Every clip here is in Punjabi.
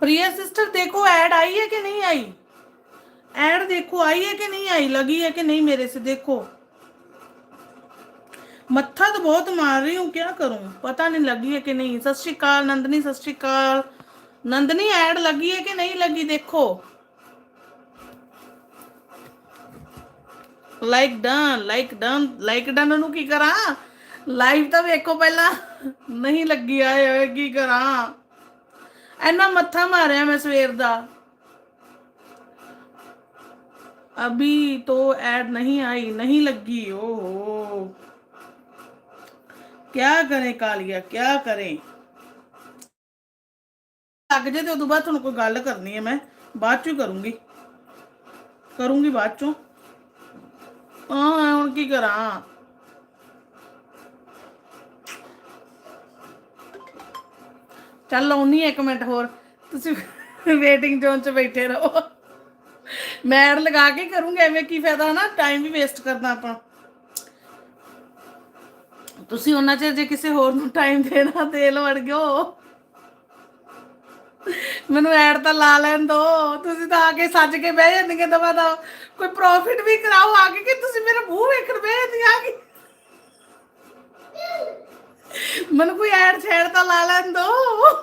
प्रिया सिस्टर देखो ऐड आई है कि नहीं आई ऐड देखो आई है कि नहीं आई लगी है कि नहीं मेरे से देखो मत्था तो बहुत मार रही हूँ क्या करूं पता नहीं लगी है कि नहीं सत श्री अकाल नंदनी सत श्री अकाल नंदनी ऐड लगी है कि नहीं लगी देखो like done like done like done ਨੂੰ ਕੀ ਕਰਾਂ ਲਾਈਵ ਤਾਂ ਵੇਖੋ ਪਹਿਲਾਂ ਨਹੀਂ ਲੱਗੀ ਆਏ ਹੋਏ ਕੀ ਕਰਾਂ ਐਨਾ ਮੱਥਾ ਮਾਰਿਆ ਮੈਂ ਸਵੇਰ ਦਾ अभी तो ऐड नहीं आई नहीं लगी ओहो क्या करें कालिया क्या करें ਲੱਗ ਜੇ ਤੇ ਉਦੋਂ ਬਾਅਦ ਤੁਹਾਨੂੰ ਕੋਈ ਗੱਲ ਕਰਨੀ ਹੈ ਮੈਂ ਬਾਅਦ ਚੋਂ ਹੀ ਕਰੂੰਗੀ ਕਰੂੰਗੀ ਬਾਅਦ ਚੋਂ ਹਾਂ ਹੁਣ ਕੀ ਕਰਾਂ ਚੱਲ ਲਾਉਣੀ ਇੱਕ ਮਿੰਟ ਹੋਰ। ਤੁਸੀਂ ਵੇਟਿੰਗ ਜ਼ੋਨ 'ਚ ਬੈਠੇ ਰਹੋ। ਮੈਂ ਐਡ ਲਗਾ ਕੇ ਕਰੂੰਗਾ, ਐਵੇਂ ਕੀ ਫਾਇਦਾ ਨਾ ਟਾਈਮ ਵੀ ਵੇਸਟ ਕਰਨਾ ਆਪਾਂ। ਤੁਸੀਂ ਉਹਨਾਂ ਚ ਜੇ ਕਿਸੇ ਹੋਰ ਨੂੰ ਟਾਈਮ ਦੇਣਾ ਤੇਲ ਵੜ ਗਿਓ ਮੈਨੂੰ ਐਡ ਤਾਂ ਲਾ ਲੈਣ ਦੋ। ਤੁਸੀਂ ਤਾਂ ਆ ਕੇ ਸੱਜ ਕੇ ਬਹਿ ਜਾਂਦੀਆਂ ਦਵਾ ਦਾ ਕੋਈ ਪ੍ਰੋਫਿਟ ਵੀ ਕਰਾਓ ਆ ਕੇ ਕਿ ਤੁਸੀਂ ਮੇਰਾ ਮੂੰਹ ਵੇਖਣ ਬਹਿ ਜਾਂਦੀਆਂ ਆ ਕੇ। ਮੈਨੂੰ ਕੋਈ ਐਡ ਛੇੜ ਤਾਂ ਲਾ ਲੈਣ ਦੋ।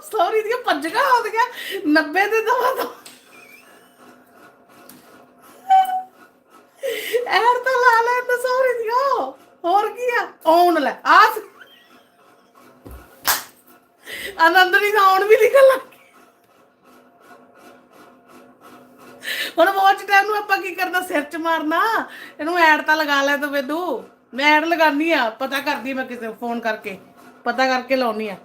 ਸੌਰੀ ਦੀਆਂ ਭੱਜਗਾ ਆਉਂਦੀਆਂ। 90 ਦੇ ਦਵਾ ਦੋ। ਐਡ ਤਾਂ ਲਾ ਲੈਣ ਦੋ ਸੌਰੀ ਦੀਆਂ। ਹੋਰ ਕੀ ਆ? ਆਉਣ ਲੈ ਆ ਆਨੰਦਨੀ ਦਾ ਆਉਣ ਵੀ ਨਿਕਲ ਲੱਗ ਹੁਣ ਵਾਚ ਟਾਈਮ ਨੂੰ ਆਪਾਂ ਕੀ ਕਰਨਾ? ਸਿਰ ਚ ਮਾਰਨਾ। ਇਹਨੂੰ ਐਡ ਤਾਂ ਲਗਾ ਲੈ ਤੂੰ ਮੈਨੂੰ ਮੈਂ ਐਡ ਲਗਾਨੀ ਆ। ਪਤਾ ਕਰਦੀ ਮੈਂ ਕਿਸੇ ਫੋਨ ਕਰਕੇ। ਪਤਾ ਕਰਕੇ ਲਾਉਣੀ ਆ।